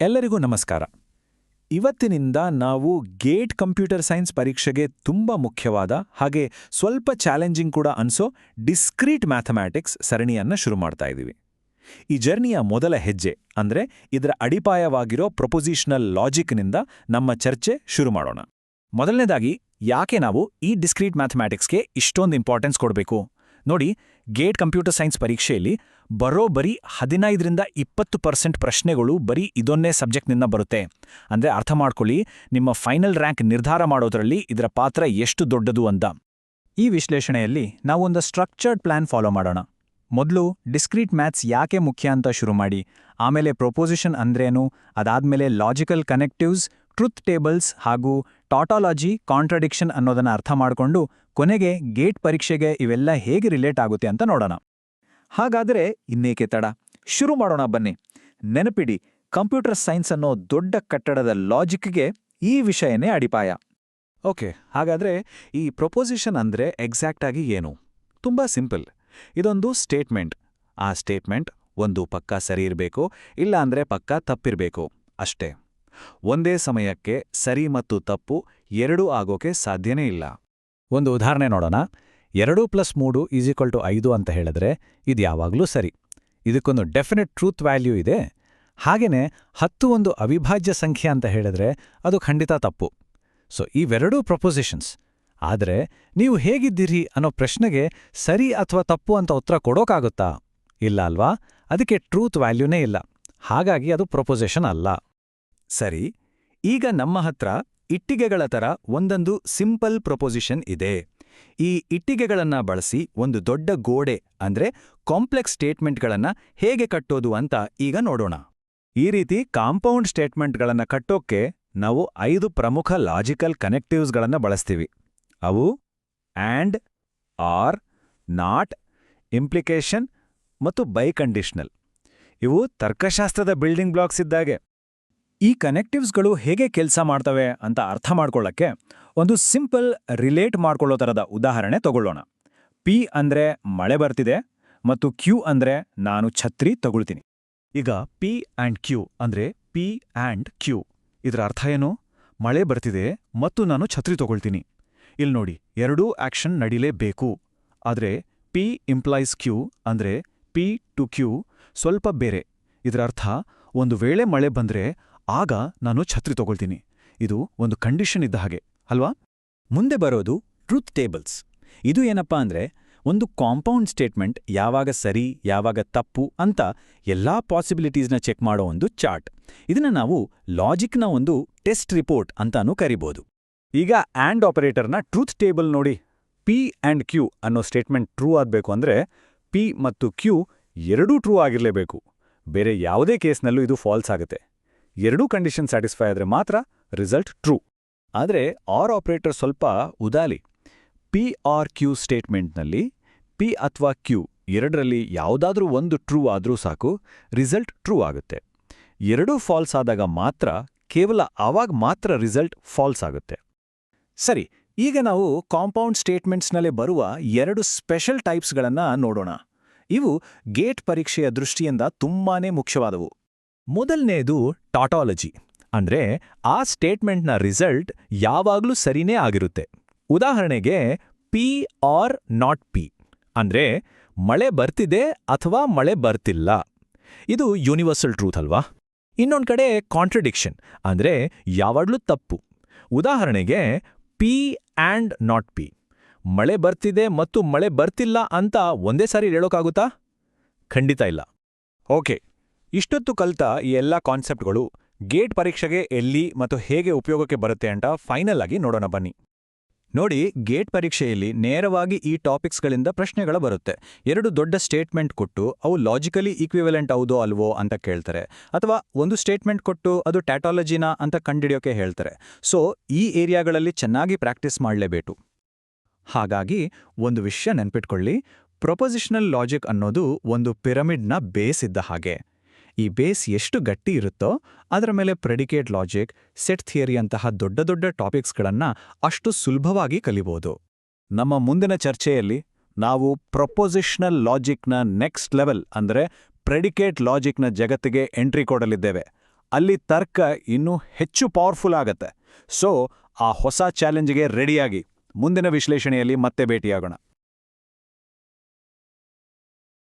ಎಲ್ಲರಿಗೂ ನಮಸ್ಕಾರ. ಇವತ್ತಿನಿಂದ ನಾವು ಗೇಟ್ ಕಂಪ್ಯೂಟರ್ ಸೈನ್ಸ್ ಪರೀಕ್ಷೆಗೆ ತುಂಬ ಮುಖ್ಯವಾದ ಹಾಗೆ ಸ್ವಲ್ಪ ಚಾಲೆಂಜಿಂಗ್ ಕೂಡ ಅನ್ಸೋ ಡಿಸ್ಕ್ರೀಟ್ ಮ್ಯಾಥಮ್ಯಾಟಿಕ್ಸ್ ಸರಣಿಯನ್ನು ಶುರು ಮಾಡ್ತಾ ಇದ್ದೀವಿ ಈ ಜರ್ನಿಯ ಮೊದಲ ಹೆಜ್ಜೆ ಅಂದ್ರೆ ಇದರ ಅಡಿಪಾಯವಾಗಿರೋ ಪ್ರೊಪೊಸಿಷನಲ್ ಲಾಜಿಕ್ನಿಂದ ನಮ್ಮ ಚರ್ಚೆ ಶುರು ಮಾಡೋಣ. ಮೊದಲನೇದಾಗಿ ಯಾಕೆ ನಾವು ಈ ಡಿಸ್ಕ್ರೀಟ್ ಮ್ಯಾಥಮ್ಯಾಟಿಕ್ಸ್ಗೆ ಇಷ್ಟೊಂದು ಇಂಪಾರ್ಟೆನ್ಸ್ ಕೊಡಬೇಕು? ನೋಡಿ ಗೇಟ್ ಕಂಪ್ಯೂಟರ್ ಸೈನ್ಸ್ ಪರೀಕ್ಷೆಯಲ್ಲಿ ಬರೋಬ್ಬರಿ ಹದಿನೈದರಿಂದ ಇಪ್ಪತ್ತು ಪರ್ಸೆಂಟ್ ಪ್ರಶ್ನೆಗಳು ಬರೀ ಇದೊನ್ನೇ ಸಬ್ಜೆಕ್ಟ್ನಿಂದ ಬರುತ್ತೆ. ಅಂದ್ರೆ ಅರ್ಥ ಮಾಡ್ಕೊಳ್ಳಿ, ನಿಮ್ಮ ಫೈನಲ್ ರ್ಯಾಂಕ್ ನಿರ್ಧಾರ ಮಾಡೋದರಲ್ಲಿ ಇದರ ಪಾತ್ರ ಎಷ್ಟು ದೊಡ್ಡದು ಅಂತ. ಈ ವಿಶ್ಲೇಷಣೆಯಲ್ಲಿ ನಾವೊಂದು ಸ್ಟ್ರಕ್ಚರ್ಡ್ ಪ್ಲಾನ್ ಫಾಲೋ ಮಾಡೋಣ. ಮೊದಲು ಡಿಸ್ಕ್ರೀಟ್ ಮ್ಯಾಥ್ಸ್ ಯಾಕೆ ಮುಖ್ಯ ಅಂತ ಶುರು ಮಾಡಿ. ಆಮೇಲೆ ಪ್ರೊಪೋಸಿಷನ್ ಅಂದ್ರೇನು? ಅದಾದ್ಮೇಲೆ ಲಾಜಿಕಲ್ ಕನೆಕ್ಟಿವ್ಸ್, ಟ್ರುತ್ ಟೇಬಲ್ಸ್ ಹಾಗೂ ಟಾಟಾಲಜಿ ಕಾಂಟ್ರಡಿಕ್ಷನ್ ಅನ್ನೋದನ್ನ ಅರ್ಥ ಮಾಡಿಕೊಂಡು ಕೊನೆಗೆ ಗೇಟ್ ಪರೀಕ್ಷೆಗೆ ಇವೆಲ್ಲ ಹೇಗೆ ರಿಲೇಟ್ ಆಗುತ್ತೆ ಅಂತ ನೋಡೋಣ. ಹಾಗಾದರೆ ಇನ್ನೇಕೆ ತಡ? ಶುರು ಮಾಡೋಣ ಬನ್ನಿ. ನೆನಪಿಡಿ, ಕಂಪ್ಯೂಟರ್ ಸೈನ್ಸ್ ಅನ್ನೋ ದೊಡ್ಡ ಕಟ್ಟಡದ ಲಾಜಿಕ್ಗೆ ಈ ವಿಷಯನೇ ಅಡಿಪಾಯ. ಓಕೆ, ಹಾಗಾದ್ರೆ ಈ ಪ್ರೊಪೊಸಿಷನ್ ಅಂದ್ರೆ ಎಕ್ಸಾಕ್ಟಾಗಿ ಏನು? ತುಂಬಾ ಸಿಂಪಲ್. ಇದೊಂದು ಸ್ಟೇಟ್ಮೆಂಟ್ ಆ ಸ್ಟೇಟ್ಮೆಂಟ್ ಒಂದು ಪಕ್ಕ ಸರಿ ಇರಬೇಕು ಇಲ್ಲ ಅಂದ್ರೆ ಪಕ್ಕ ತಪ್ಪಿರಬೇಕು, ಅಷ್ಟೇ. ಒಂದೇ ಸಮಯಕ್ಕೆ ಸರಿ ಮತ್ತು ತಪ್ಪು ಎರಡೂ ಆಗೋಕೆ ಸಾಧ್ಯನೇ ಇಲ್ಲ. ಒಂದು ಉದಾಹರಣೆ ನೋಡೋಣ. ಎರಡು ಪ್ಲಸ್ ಮೂಡು ಈಸ್ ಈಕ್ವಲ್ ಟು ಐದು ಅಂತ ಹೇಳಿದ್ರೆ ಇದು ಯಾವಾಗಲೂ ಸರಿ. ಇದಕ್ಕೊಂದು ಡೆಫಿನೆಟ್ ಟ್ರೂತ್ ವ್ಯಾಲ್ಯೂ ಇದೆ. ಹಾಗೆಯೇ ಹತ್ತು ಒಂದು ಅವಿಭಾಜ್ಯ ಸಂಖ್ಯೆ ಅಂತ ಹೇಳಿದ್ರೆ ಅದು ಖಂಡಿತ ತಪ್ಪು. ಸೊ, ಇವೆರಡೂ ಪ್ರಪೋಸಿಷನ್ಸ್. ಆದರೆ ನೀವು ಹೇಗಿದ್ದೀರಿ ಅನ್ನೋ ಪ್ರಶ್ನೆಗೆ ಸರಿ ಅಥವಾ ತಪ್ಪು ಅಂತ ಉತ್ತರ ಕೊಡೋಕ್ಕಾಗುತ್ತಾ ಇಲ್ಲ ಅಲ್ವಾ? ಅದಕ್ಕೆ ಟ್ರೂತ್ ವ್ಯಾಲ್ಯೂನೇ ಇಲ್ಲ. ಹಾಗಾಗಿ ಅದು ಪ್ರೊಪೊಸಿಷನ್ ಅಲ್ಲ. ಸರಿ, ಈಗ ನಮ್ಮ ಹತ್ರ ಇಟ್ಟಿಗೆಗಳ ತರ ಒಂದೊಂದು ಸಿಂಪಲ್ ಪ್ರೊಪೊಸಿಷನ್ ಇದೆ. ಈ ಇಟ್ಟಿಗೆಗಳನ್ನ ಬಳಸಿ ಒಂದು ದೊಡ್ಡ ಗೋಡೆ, ಅಂದ್ರೆ ಕಾಂಪ್ಲೆಕ್ಸ್ ಸ್ಟೇಟ್ಮೆಂಟ್ಗಳನ್ನ ಹೇಗೆ ಕಟ್ಟೋದು ಅಂತ ಈಗ ನೋಡೋಣ. ಈ ರೀತಿ ಕಾಂಪೌಂಡ್ ಸ್ಟೇಟ್ಮೆಂಟ್ಗಳನ್ನ ಕಟ್ಟೋಕ್ಕೆ ನಾವು ಐದು ಪ್ರಮುಖ ಲಾಜಿಕಲ್ ಕನೆಕ್ಟಿವ್ಸ್ಗಳನ್ನ ಬಳಸ್ತೀವಿ. ಅವು ಆಂಡ್, ಆರ್, ನಾಟ್ ಇಂಪ್ಲಿಕೇಶನ್ ಮತ್ತು ಬೈಕಂಡೀಷನಲ್ ಇವು ತರ್ಕಶಾಸ್ತ್ರದ ಬಿಲ್ಡಿಂಗ್ ಬ್ಲಾಕ್ಸ್ ಇದ್ದಾಗೆ. ಈ ಕನೆಕ್ಟಿವ್ಸ್ಗಳು ಹೇಗೆ ಕೆಲಸ ಮಾಡ್ತವೆ ಅಂತ ಅರ್ಥ ಮಾಡ್ಕೊಳ್ಳೋಕ್ಕೆ ಒಂದು ಸಿಂಪಲ್ ರಿಲೇಟ್ ಮಾಡ್ಕೊಳ್ಳೋ ಥರದ ಉದಾಹರಣೆ ತಗೊಳ್ಳೋಣ. ಪಿ ಅಂದ್ರೆ ಮಳೆ ಬರ್ತಿದೆ ಮತ್ತು ಕ್ಯೂ ಅಂದ್ರೆ ನಾನು ಛತ್ರಿ ತಗೊಳ್ತೀನಿ. ಈಗ ಪಿ ಆ್ಯಂಡ್ ಕ್ಯೂ ಅಂದ್ರೆ ಪಿ ಆ್ಯಂಡ್ ಕ್ಯೂ ಇದರ ಅರ್ಥ ಏನು? ಮಳೆ ಬರ್ತಿದೆ ಮತ್ತು ನಾನು ಛತ್ರಿ ತಗೊಳ್ತೀನಿ. ಇಲ್ಲಿ ನೋಡಿ, ಎರಡೂ ಆಕ್ಷನ್ ನಡೀಲೇಬೇಕು. ಆದರೆ ಪಿ ಇಂಪ್ಲೈಸ್ ಕ್ಯೂ ಅಂದ್ರೆ ಪಿ ಟು ಕ್ಯೂ ಸ್ವಲ್ಪ ಬೇರೆ. ಇದರ ಅರ್ಥ, ಒಂದು ವೇಳೆ ಮಳೆ ಬಂದ್ರೆ ಆಗ ನಾನು ಛತ್ರಿ ತಗೊಳ್ತೀನಿ. ಇದು ಒಂದು ಕಂಡೀಷನ್ ಇದ್ದ ಹಾಗೆ, ಅಲ್ವಾ? ಮುಂದೆ ಬರೋದು ಟ್ರೂತ್ ಟೇಬಲ್ಸ್. ಇದು ಏನಪ್ಪಾ ಅಂದ್ರೆ, ಒಂದು ಕಾಂಪೌಂಡ್ ಸ್ಟೇಟ್ಮೆಂಟ್ ಯಾವಾಗ ಸರಿ, ಯಾವಾಗ ತಪ್ಪು ಅಂತ ಎಲ್ಲಾ ಪಾಸಿಬಿಲಿಟೀಸ್ನ ಚೆಕ್ ಮಾಡೋ ಒಂದು ಚಾರ್ಟ್. ಇದನ್ನ ನಾವು ಲಾಜಿಕ್ನ ಒಂದು ಟೆಸ್ಟ್ ರಿಪೋರ್ಟ್ ಅಂತಾನೂ ಕರಿಬೋದು. ಈಗ ಆ್ಯಂಡ್ ಆಪರೇಟರ್ನ ಟ್ರೂತ್ ಟೇಬಲ್ ನೋಡಿ. ಪಿ ಆ್ಯಂಡ್ ಕ್ಯೂ ಅನ್ನೋ ಸ್ಟೇಟ್ಮೆಂಟ್ ಟ್ರೂ ಆಗಬೇಕು ಅಂದ್ರೆ, ಪಿ ಮತ್ತು ಕ್ಯೂ ಎರಡೂ ಟ್ರೂ ಆಗಿರಲೇಬೇಕು. ಬೇರೆ ಯಾವುದೇ ಕೇಸ್ನಲ್ಲೂ ಇದು ಫಾಲ್ಸ್ ಆಗುತ್ತೆ. ಎರಡೂ ಕಂಡೀಷನ್ ಸ್ಯಾಟಿಸ್ಫೈ ಆದರೆ ಮಾತ್ರ ರಿಸಲ್ಟ್ ಟ್ರೂ ಆದರೆ ಆರ್ ಆಪರೇಟರ್ ಸ್ವಲ್ಪ ಉದಾಲಿ. ಪಿ ಆರ್ ಕ್ಯೂ ಸ್ಟೇಟ್ಮೆಂಟ್ನಲ್ಲಿ ಪಿ ಅಥವಾ ಕ್ಯೂ ಎರಡರಲ್ಲಿ ಯಾವುದಾದ್ರೂ ಒಂದು ಟ್ರೂ ಆದರೂ ಸಾಕು ರಿಸಲ್ಟ್ ಟ್ರೂ ಆಗುತ್ತೆ. ಎರಡೂ ಫಾಲ್ಸ್ ಆದಾಗ ಮಾತ್ರ, ಕೇವಲ ಆವಾಗ ಮಾತ್ರ ರಿಸಲ್ಟ್ ಫಾಲ್ಸ್ ಆಗುತ್ತೆ. ಸರಿ, ಈಗ ನಾವು ಕಾಂಪೌಂಡ್ ಸ್ಟೇಟ್ಮೆಂಟ್ಸ್ನಲ್ಲೇ ಬರುವ ಎರಡು ಸ್ಪೆಷಲ್ ಟೈಪ್ಸ್ಗಳನ್ನು ನೋಡೋಣ. ಇವು ಗೇಟ್ ಪರೀಕ್ಷೆಯ ದೃಷ್ಟಿಯಿಂದ ತುಂಬಾನೇ ಮುಖ್ಯವಾದವು. ಮೊದಲನೇದು ಟಾಟಾಲಜಿ ಅಂದ್ರೆ ಆ ಸ್ಟೇಟ್ಮೆಂಟ್ನ ರಿಸಲ್ಟ್ ಯಾವಾಗ್ಲೂ ಸರಿನೇ ಆಗಿರುತ್ತೆ. ಉದಾಹರಣೆಗೆ ಪಿ ಆರ್ ನಾಟ್ ಪಿ ಅಂದ್ರೆ ಮಳೆ ಬರ್ತಿದೆ ಅಥವಾ ಮಳೆ ಬರ್ತಿಲ್ಲ. ಇದು ಯೂನಿವರ್ಸಲ್ ಟ್ರೂತ್ ಅಲ್ವಾ? ಇನ್ನೊಂದು ಕಡೆ ಕಾಂಟ್ರಡಿಕ್ಷನ್ ಅಂದ್ರೆ ಯಾವಾಗ್ಲೂ ತಪ್ಪು. ಉದಾಹರಣೆಗೆ ಪಿ ಆ್ಯಂಡ್ ನಾಟ್ ಪಿ ಮಳೆ ಬರ್ತಿದೆ ಮತ್ತು ಮಳೆ ಬರ್ತಿಲ್ಲ ಅಂತ ಒಂದೇ ಸಾರಿ ಹೇಳೋಕ್ಕಾಗುತ್ತಾ ಖಂಡಿತ ಇಲ್ಲ. ಓಕೆ. ಇಷ್ಟೊತ್ತು ಕಲ್ತ ಈ ಎಲ್ಲ ಕಾನ್ಸೆಪ್ಟ್ಗಳು ಗೇಟ್ ಪರೀಕ್ಷೆಗೆ ಎಲ್ಲಿ ಮತ್ತು ಹೇಗೆ ಉಪಯೋಗಕ್ಕೆ ಬರುತ್ತೆ ಅಂತ ಫೈನಲ್ ಆಗಿ ನೋಡೋಣ ಬನ್ನಿ. ನೋಡಿ, ಗೇಟ್ ಪರೀಕ್ಷೆಯಲ್ಲಿ ನೇರವಾಗಿ ಈ ಟಾಪಿಕ್ಸ್ಗಳಿಂದ ಪ್ರಶ್ನೆಗಳು ಬರುತ್ತೆ. ಎರಡು ದೊಡ್ಡ ಸ್ಟೇಟ್ಮೆಂಟ್ ಕೊಟ್ಟು ಅವು ಲಾಜಿಕಲಿ ಈಕ್ವಿವಲೆಂಟ್ ಹೌದೋ ಅಲ್ವೋ ಅಂತ ಕೇಳ್ತಾರೆ. ಅಥವಾ ಒಂದು ಸ್ಟೇಟ್ಮೆಂಟ್ ಕೊಟ್ಟು ಅದು ಟ್ಯಾಟಾಲಜಿನಾ ಅಂತ ಕಂಡಿಡಿಯೋಕೆ ಹೇಳ್ತಾರೆ. ಸೊ, ಈ ಏರಿಯಾಗಳಲ್ಲಿ ಚೆನ್ನಾಗಿ ಪ್ರಾಕ್ಟೀಸ್ ಮಾಡಲೇಬೇಕು. ಹಾಗಾಗಿ ಒಂದು ವಿಷಯ ನೆನ್ಪಿಟ್ಕೊಳ್ಳಿ. ಪ್ರೊಪೊಸಿಷನಲ್ ಲಾಜಿಕ್ ಅನ್ನೋದು ಒಂದು ಪಿರಮಿಡ್ನ ಬೇಸ್ ಇದ್ದ ಹಾಗೆ. ಈ ಬೇಸ್ ಎಷ್ಟು ಗಟ್ಟಿ ಇರುತ್ತೋ ಅದರ ಮೇಲೆ ಪ್ರೆಡಿಕೇಟ್ ಲಾಜಿಕ್, ಸೆಟ್ ಥಿಯರಿ ಅಂತಹ ದೊಡ್ಡ ದೊಡ್ಡ ಟಾಪಿಕ್ಸ್ಗಳನ್ನು ಅಷ್ಟು ಸುಲಭವಾಗಿ ಕಲಿಬೋದು. ನಮ್ಮ ಮುಂದಿನ ಚರ್ಚೆಯಲ್ಲಿ ನಾವು ಪ್ರೊಪೊಸಿಷನಲ್ ಲಾಜಿಕ್ನ ನೆಕ್ಸ್ಟ್ ಲೆವೆಲ್ ಅಂದರೆ ಪ್ರೆಡಿಕೇಟ್ ಲಾಜಿಕ್ನ ಜಗತ್ತಿಗೆ ಎಂಟ್ರಿ ಕೊಡಲಿದ್ದೇವೆ. ಅಲ್ಲಿ ತರ್ಕ ಇನ್ನೂ ಹೆಚ್ಚು ಪವರ್ಫುಲ್ ಆಗತ್ತೆ. ಸೊ, ಆ ಹೊಸ ಚಾಲೆಂಜ್ಗೆ ರೆಡಿಯಾಗಿ ಮುಂದಿನ ವಿಶ್ಲೇಷಣೆಯಲ್ಲಿ ಮತ್ತೆ ಭೇಟಿಯಾಗೋಣ.